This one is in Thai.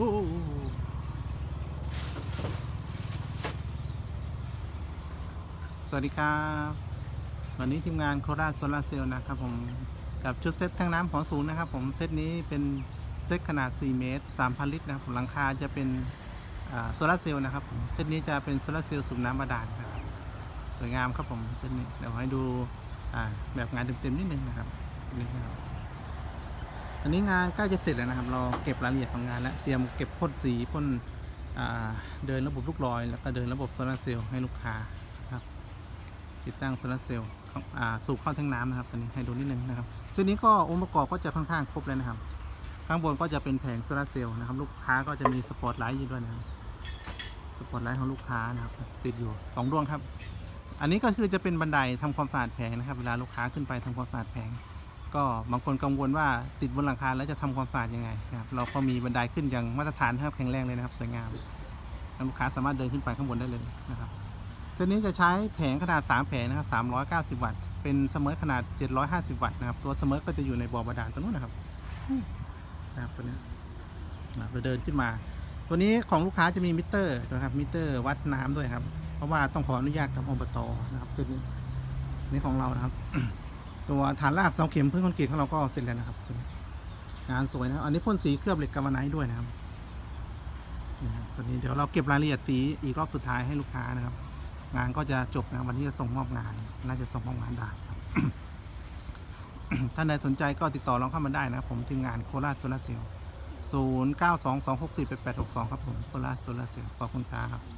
โอ้สวัสดีครับ วันนี้ทีมงานโคราชโซลาร์เซลล์นะครับผม กับชุดเซ็ตแทงน้ำของศูนย์นะครับผมเซ็ตนี้เป็นเซ็ตขนาด 4 เมตร 3,000 ลิตรนะครับผมหลังคาจะเป็นโซลาร์เซลล์นะครับผมเซ็ตนี้จะเป็นโซลาร์เซลล์สูบน้ำบาดาลนะครับสวยงามครับผมเซ็ตนี้เดี๋ยวให้ดูแบบงานเต็มๆนิดนึงนะครับนี่นะครับ อันนี้งานใกล้จะเสร็จแล้วนะครับ เราเก็บรายละเอียดของงานแล้ว เตรียมเก็บพ่นสีพ่นเดินระบบลูกลอย แล้วก็เดินระบบโซลาร์เซลล์ให้ลูกค้าครับ ติดตั้งโซลาร์เซลล์สูบเข้าแท่งน้ำนะครับตอนนี้ให้ดูนิดนึงนะครับส่วนนี้ก็องค์ประกอบก็จะค่อนข้างครบเลยนะครับ ข้างบนก็จะเป็นแผงโซลาร์เซลล์นะครับ ลูกค้าก็จะมีสปอตไลท์อยู่ด้วยนะครับสปอตไลท์ของลูกค้านะครับ ติดอยู่สองดวงครับ อันนี้ก็คือจะเป็นบันไดทำความสะอาดแผงนะครับ เวลาลูกค้าขึ้นไปทำความสะอาดแผง ก็บางคนกังวลว่าติดบนหลังคาแล้วจะทำความสะอาดยังไงนะครับเราก็มีบันไดขึ้นอย่างมาตรฐานนะครับแข็งแรงเลยนะครับสวยงามลูกค้าสามารถเดินขึ้นไปข้างบนได้เลยนะครับตัวนี้จะใช้แผงขนาด 3 แผงนะครับ390 วัตต์ เป็นเสมอขนาด 750 วัตต์นะครับ ตัวเสมอก็จะอยู่ในบ่อบาดาลตรงนู้นนะครับนะครับตัวนี้นะครับเราเดินขึ้นมา ตัวนี้ของลูกค้าจะมีมิเตอร์นะครับ มิเตอร์วัดน้ำด้วยครับ เพราะว่าต้องขออนุญาตกับอบตนะครับตัวนี้นี่ของเรานะครับ ตัวฐานรากเสาเข็มพื้นคอนกรีตของเราก็เสร็จแล้วนะครับงานสวยนะอันนี้พ่นสีเคลือบเหล็กกามาไนท์ด้วยนะครับนี่นนี้เดี๋ยวเราเก็บรายละเอียดสีอีกรอบสุดท้ายให้ลูกค้านะครับ งานก็จะจบนะวันที่จะส่งมอบงาน น่าจะส่งมอบงานได้ครับท่านใดสนใจก็ติดต่อเราเข้ามาได้นะครับผมทีมงานโคราชโซลาเซลล์ศูนย์เก้าสองสองหกสี่แปดแปดหกสองครับผมโคราชโซลาเซลล์ขอบคุณครับ